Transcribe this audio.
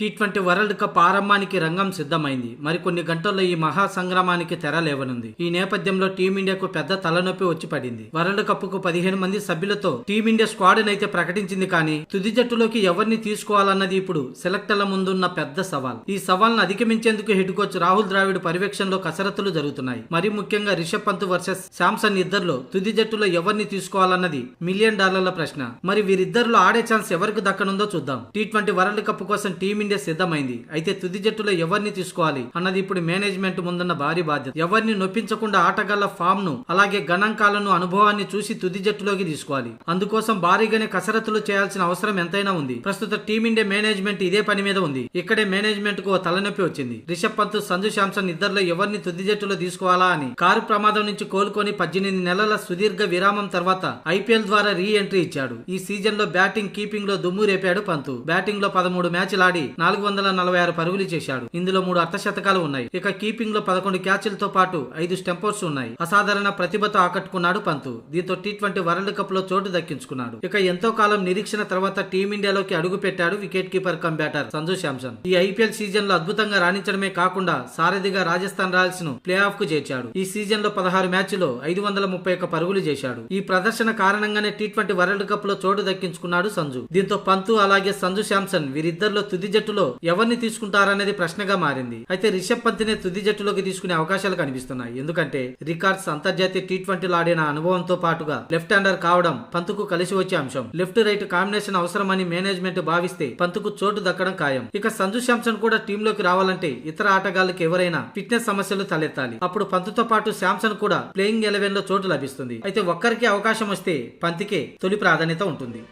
Tea twenty world cup ఆరంభానికి రంగం సిద్ధమైంది. మరికొన్ని గంటల్లో ఈ మహా సంగ్రామానికి తెర లేవనుంది. ఈ నేపథ్యంలో టీమిండియాకు పెద్ద తలనొప్పి వచ్చి పడింది. వరల్డ్ కప్కు పదిహేను మంది సభ్యులతో టీమిండియా స్క్వాడ్ అయితే ప్రకటించింది కానీ తుది జట్టులోకి ఎవరిని తీసుకోవాలన్నది ఇప్పుడు సెలెక్టర్ల ముందున్న పెద్ద సవాల్. ఈ సవాల్ను అధిగమించేందుకు హెడ్ కోచ్ రాహుల్ ద్రావిడ్ పర్యవేక్షణలో కసరత్తులు జరుగుతున్నాయి. మరి ముఖ్యంగా రిషబ్ పంత్ వర్సెస్ శాంసన్ ఇద్దరిలో తుది జట్టులో ఎవరిని తీసుకోవాలన్నది మిలియన్ డాలర్ల ప్రశ్న. మరి వీరిద్దరిలో ఆడే ఛాన్స్ ఎవరికి దక్కనుందో చూద్దాం. టీ ట్వంటీ వరల్డ్ కప్ కోసం టీమిండియా సిద్ధమైంది. అయితే తుది జట్టులో ఎవరిని తీసుకోవాలి అన్నది ఇప్పుడు మేనేజ్మెంట్ ముందున్న భారీ బాధ్యత. ఎవరిని నొప్పించకుండా ఆటగాళ్ళ ఫామ్ను అలాగే గణాంకాలను అనుభవాన్ని చూసి తుది జట్టులోకి తీసుకోవాలి. అందుకోసం భారీగానే కసరత్తులు చేయాల్సిన అవసరం ఎంతైనా ఉంది. ప్రస్తుత టీమిండియా మేనేజ్మెంట్ ఇదే పని మీద ఉంది. ఇక్కడే మేనేజ్మెంట్కు ఓ తలనొప్పి వచ్చింది. రిషబ్ పంత్ సంజు శాంసన్ ఇద్దరిలో ఎవరిని తుది జట్టులో తీసుకోవాలా అని కారు ప్రమాదం నుంచి కోలుకొని పద్దెనిమిది నెలల సుదీర్ఘ విరామం తర్వాత ఐపీఎల్ ద్వారా రీ ఎంట్రీ ఇచ్చాడు. ఈ సీజన్లో బ్యాటింగ్ కీపింగ్లో దుమ్ము రేపాడు పంతు. బ్యాటింగ్లో పదమూడు మ్యాచ్లు ఆడి నాలుగు వందల నలభై ఆరు పరుగులు చేశాడు. ఇందులో మూడు అర్ధశతకాలు ఉన్నాయి. ఇక కీపింగ్లో పదకొండు క్యాచ్లతో పాటు ఐదు స్టెంపర్స్ ఉన్నాయి. అసాధారణ ప్రతిభతో ఆకట్టుకున్నాడు పంతు. దీంతో టీ ట్వంటీ వరల్డ్ కప్లో చోటు దక్కించుకున్నాడు. ఇక ఎంతో కాలం నిరీక్షణ తర్వాత టీమిండియాలోకి అడుగు పెట్టాడు wicket keeper cum batter Sanju Samson. ఈ ఐపీఎల్ సీజన్లో అద్భుతంగా రాణించడమే కాకుండా సారథిగా రాజస్థాన్ రాయల్స్ను ప్లే ఆఫ్కు చేర్చాడు. ఈ సీజన్లో పదహారు మ్యాచ్లో ఐదు వందల ముప్పై ఒక్క పరుగులు చేశాడు. ఈ ప్రదర్శన కారణంగానే టీ ట్వంటీ వరల్డ్ కప్లో చోటు దక్కించుకున్నాడు సంజు. దీంతో పంతు అలాగే సంజు శాంసన్ వీరిద్దరిలో తుది జట్టు జట్టులో ఎవరిని తీసుకుంటారనేది ప్రశ్నగా మారింది. అయితే రిషబ్ పంత్నే తుది జట్టులోకి తీసుకునే అవకాశాలు కనిపిస్తున్నాయి. ఎందుకంటే రికార్డ్స్ అంతర్జాతీయ టీ ట్వంటీలో ఆడిన అనుభవంతో పాటుగా లెఫ్ట్ హ్యాండర్ కావడం పంతుకు కలిసి వచ్చే అంశం. లెఫ్ట్ రైట్ కాంబినేషన్ అవసరమని మేనేజ్మెంట్ భావిస్తే పంతుకు చోటు దక్కడం ఖాయం. ఇక సంజు శాంసన్ కూడా టీంలోకి రావాలంటే ఇతర ఆటగాళ్ళకి ఎవరైనా ఫిట్నెస్ సమస్యలు తలెత్తాలి. అప్పుడు పంతుతో పాటు శాంసన్ కూడా ప్లేయింగ్ ఎలెవెన్లో చోటు లభిస్తుంది. అయితే ఒక్కరికి అవకాశం వస్తే పంతికే తొలి ప్రాధాన్యత ఉంటుంది.